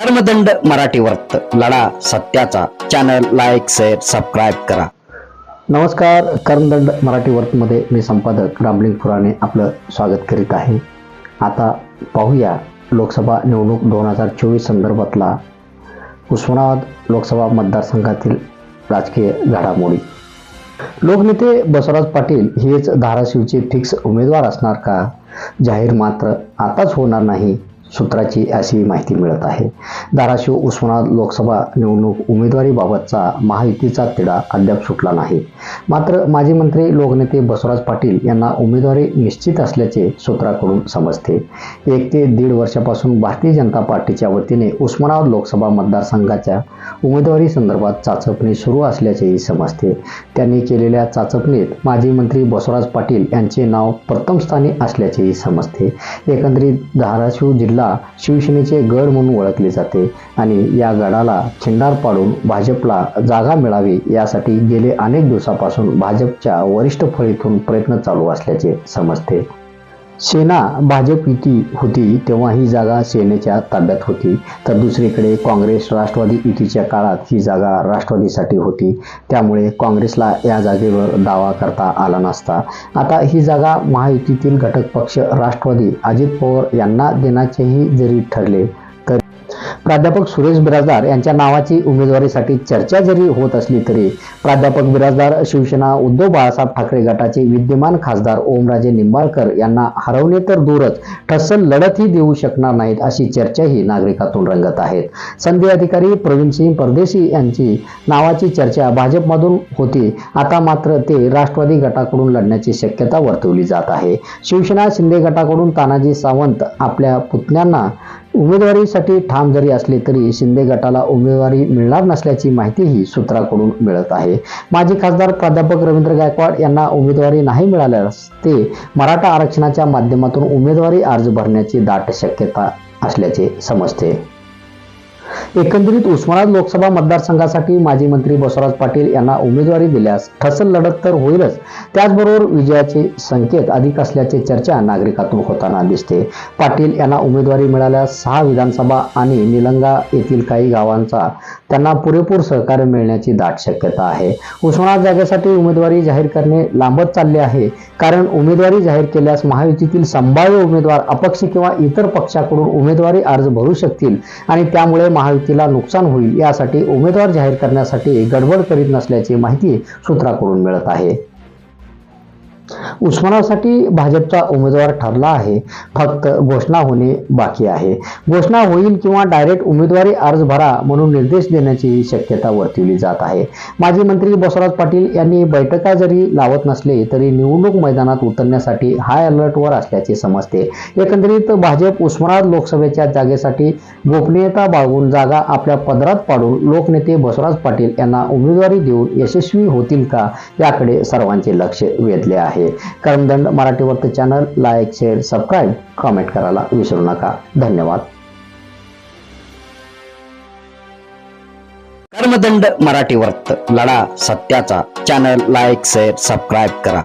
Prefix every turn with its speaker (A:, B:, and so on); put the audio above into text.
A: धर्मदंड मराठी वर्त लढा सत्याचा. चॅनल लाईक शेअर सबस्क्राईब करा. नमस्कार. कर्मदंड मराठी वर्तमध्ये मी संपादक रामलिंग फुराने आपलं स्वागत करीत आहे. आता पाहूया लोकसभा निवडणूक दोन हजार चोवीस संदर्भातला उस्मानाबाद लोकसभा मतदारसंघातील राजकीय घडामोडी. लोकनेते बसवराज पाटील हेच धाराशिवचे फिक्स उमेदवार असणार का? जाहीर मात्र आताच होणार नाही. सूत्राची अशी माहिती मिळत आहे. धाराशिव उस्मानाबाद लोकसभा निवडणूक उमेदवारीबाबतचा महायुतीचा तिढा अद्याप सुटला नाही. मात्र माजी मंत्री लोकनेते बसवराज पाटील यांना उमेदवारी निश्चित असल्याचे सूत्राकडून समजते. एक ते दीड वर्षापासून भारतीय जनता पार्टीच्या वतीने उस्मानाबाद लोकसभा मतदारसंघाच्या उमेदवारी संदर्भात चाचपणी सुरू असल्याचेही समजते. त्यांनी केलेल्या चाचपणीत माजी मंत्री बसवराज पाटील यांचे नाव प्रथम स्थानी असल्याचेही समजते. एकंदरीत धाराशिव जिल्हा शिवसेनेचे गड म्हणून ओळखले जाते आणि या गडाला छिंडार पाडून भाजपला जागा मिळावी यासाठी गेले अनेक दिवसापासून भाजपच्या वरिष्ठ फळीतून प्रयत्न चालू असल्याचे समजते. सेना भाजप युती होती तेव्हा ही जागा सेनेच्या ताब्यात होती. तर दुसरीकडे काँग्रेस राष्ट्रवादी युतीच्या काळात ही जागा राष्ट्रवादीसाठी होती. त्यामुळे काँग्रेसला या जागेवर दावा करता आला नसता. आता ही जागा महायुतीतील घटक पक्ष राष्ट्रवादी अजित पवार यांना देण्याचेही जरी ठरले प्राध्यापक सुरेश बिराजदार यांच्या नावाची उमेदवारीसाठी चर्चा जरी होत असली तरी प्राध्यापक बिराजदार शिवसेना उद्धव बाळासाहेब ठाकरे गटाचे विद्यमान खासदार ओमराजे निंबाळकर यांना हरवणे तर दूरच ठस्सल लढतही देऊ शकणार नाहीत अशी चर्चाही नागरिकातून रंगत आहेत. संधी अधिकारी प्रवीण सिंह परदेशी यांची नावाची चर्चा भाजपमधून होती. आता मात्र ते राष्ट्रवादी गटाकडून लढण्याची शक्यता वर्तवली जात आहे. शिवसेना शिंदे गटाकडून तानाजी सावंत आपल्या पुतण्यांना उमेदवारीसाठी ठाम जरी असले तरी शिंदे गटाला उमेदवारी मिळणार नसल्याची माहितीही सूत्राकडून मिळत आहे. माजी खासदार प्राध्यापक रवींद्र गायकवाड यांना उमेदवारी नाही मिळाल्यास ते मराठा आरक्षणाच्या माध्यमातून उमेदवारी अर्ज भरण्याची दाट शक्यता असल्याचे समजते. एकंदरीत उस्मानाबाद लोकसभा मतदारसंघासाठी माजी मंत्री बसवराज पाटील यांना उमेदवारी दिल्यास ठसल लढत तर होईलच. त्याचबरोबर विजयाचे संकेत अधिक असल्याचे चर्चा नागरिकातून होताना दिसते. पाटील यांना उमेदवारी मिळाल्यास सहा विधानसभा आणि निलंगा येथील काही गावांचा त्यांना पुरेपूर सहकार्य मिळण्याची दाट शक्यता आहे. उस्मानाबाद जागेसाठी उमेदवारी जाहीर करणे लांबत चालले आहे. कारण उमेदवारी जाहीर केल्यास महायुतीतील संभाव्य उमेदवार अपक्ष किंवा इतर पक्षाकडून उमेदवारी अर्ज भरू शकतील आणि त्यामुळे महायुतीला नुकसान होईल यासाठी उमेदवार जाहीर करण्यासाठी गडबड करीत नसल्याची माहिती सूत्राकडून मिळत आहे. उस्मानासाठी भाजपचा उमेदवार ठरला आहे. फक्त घोषणा होणे बाकी आहे. घोषणा होईल किंवा डायरेक्ट उमेदवारी अर्ज भरा म्हणून निर्देश देण्याची शक्यता वर्तवली जात आहे. माजी मंत्री बसवराज पाटील यांनी बैठका जरी लावत नसले तरी निवडणूक मैदानात उतरण्यासाठी हाय अलर्टवर असल्याचे समजते. एकंदरीत भाजप उस्मानाबाद लोकसभेच्या जागेसाठी गोपनीयता बाळगून जागा आपल्या पदरात पाडून लोकनेते बसवराज पाटील यांना उमेदवारी देऊन यशस्वी होतील का याकडे सर्वांचे लक्ष वेधले आहे. आहे. कर्मदंड मराठी वर्त channel like share subscribe comment करायला विसरू नका. धन्यवाद. कर्मदंड मराठी वर्त लढा सत्याचा. चॅनल लाईक शेअर सबस्क्राईब करा.